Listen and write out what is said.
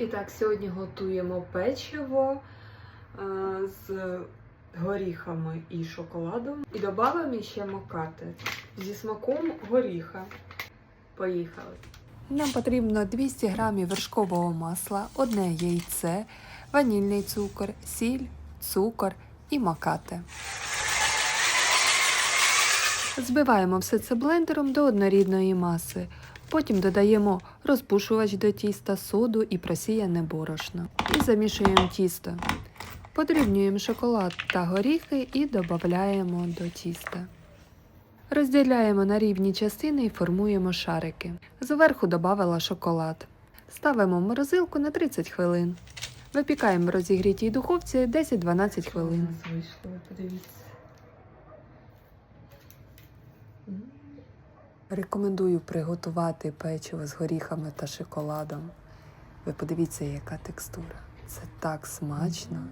І так, сьогодні готуємо печиво е, з горіхами і шоколадом. І додаємо ще мокати зі смаком горіха. Поїхали. Нам потрібно 200 г вершкового масла, одне яйце, ванільний цукор, сіль, цукор і макати. Збиваємо все це блендером до однорідної маси. Потім додаємо розпушувач до тіста, соду і просіяне борошно. І замішуємо тісто. Подрібнюємо шоколад та горіхи і додаємо до тіста. Розділяємо на рівні частини і формуємо шарики. Зверху додавала шоколад. Ставимо в морозилку на 30 хвилин. Випікаємо в розігрітій духовці 10-12 хвилин. Подивіться. Рекомендую приготувати печиво з горіхами та шоколадом. Ви подивіться, яка текстура. Це так смачно.